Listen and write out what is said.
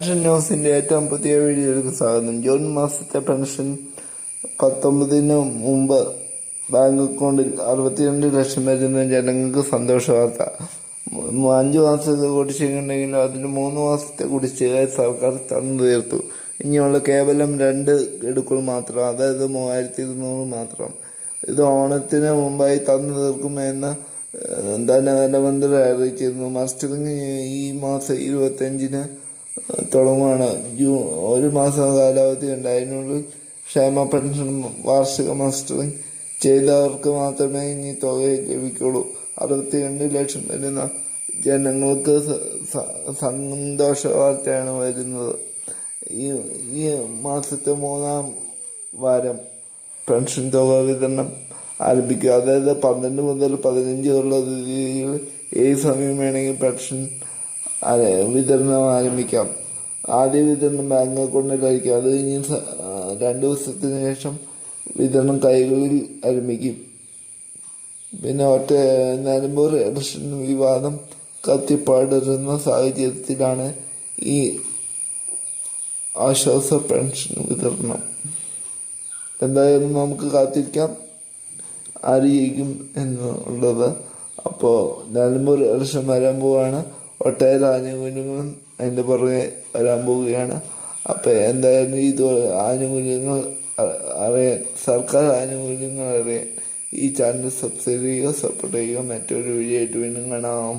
Pension ന്യൂസിന്റെ ഏറ്റവും പുതിയ വീഡിയോയിലേക്ക് സ്വാഗതം. ജൂൺ മാസത്തെ പെൻഷൻ പത്തൊമ്പതിന് മുമ്പ് ബാങ്ക് അക്കൗണ്ടിൽ അറുപത്തിരണ്ട് ലക്ഷം വരുന്ന ജനങ്ങൾക്ക് സന്തോഷ വാർത്ത. അഞ്ച് മാസത്തെ കുടിശ്ശികയുണ്ടെങ്കിലും അതിന് മൂന്ന് മാസത്തെ കുടിശ്ശിക സർക്കാർ തന്നു തീർത്തു. ഇനിയുള്ള കേവലം രണ്ട് ഗഡുക്കൾ മാത്രം അതായത് മൂവായിരത്തി ഇരുന്നൂറ് മാത്രം. ഇത് ഓണത്തിന് മുമ്പായി തന്നു തീർക്കുമെന്ന് ധനകാര്യമന്ത്രി അറിയിച്ചിരുന്നു. മസ്റ്ററിങ് ഈ മാസം ഇരുപത്തിയഞ്ചിന് തുടങ്ങുകയാണ് ജൂ ഒരു മാസം കാലാവധി ഉണ്ട് അതിനുള്ളിൽ ക്ഷേമ പെൻഷൻ വാർഷിക മാസ്റ്ററിങ് ചെയ്തവർക്ക് മാത്രമേ ഇനി തുക ലഭിക്കുള്ളൂ. അറുപത്തിരണ്ട് ലക്ഷം വരുന്ന ജനങ്ങൾക്ക് സന്തോഷ വാർത്തയാണ് വരുന്നത്. ഈ ഈ മാസത്തെ മൂന്നാം വാരം പെൻഷൻ തുക വിതരണം ആരംഭിക്കുക. അതായത് പന്ത്രണ്ട് മുതൽ പതിനഞ്ച് ഉള്ള രീതിയിൽ ഏത് സമയം വേണമെങ്കിൽ പെൻഷൻ വിതരണം ആരംഭിക്കാം. ആദ്യ വിതരണം ബാങ്ക് അക്കൗണ്ടിലായിരിക്കും അത് കഴിഞ്ഞ് രണ്ട് ദിവസത്തിന് ശേഷം വിതരണം കൈകളിൽ ആരംഭിക്കും പിന്നെ ഒറ്റ നിലമ്പൂർ ഇലക്ഷൻ വിവാദം കത്തിപ്പാടരുന്ന സാഹചര്യത്തിലാണ് ഈ ആശ്വാസ പെൻഷൻ വിതരണം. എന്തായാലും നമുക്ക് കാത്തിരിക്കാം. ആര് ജയിക്കും എന്നുള്ളത്. അപ്പോൾ നിലമ്പൂർ ഇലക്ഷൻ വരാൻ പോവുകയാണ് ഒട്ടേറെ ആനുകൂല്യങ്ങളും അതിന്റെ പുറകെ വരാൻ പോവുകയാണ്. അപ്പോൾ എന്തായാലും ഇത് ആനുകൂല്യങ്ങൾ അറിയാൻ സർക്കാർ ആനുകൂല്യങ്ങൾ അറിയാൻ ഈ ചാനൽ സബ്സ്ക്രൈബ് ചെയ്യുക സപ്പോർട്ട് ചെയ്യുക മറ്റൊരു വീഡിയോ ആയിട്ട് വീണ്ടും കാണാം.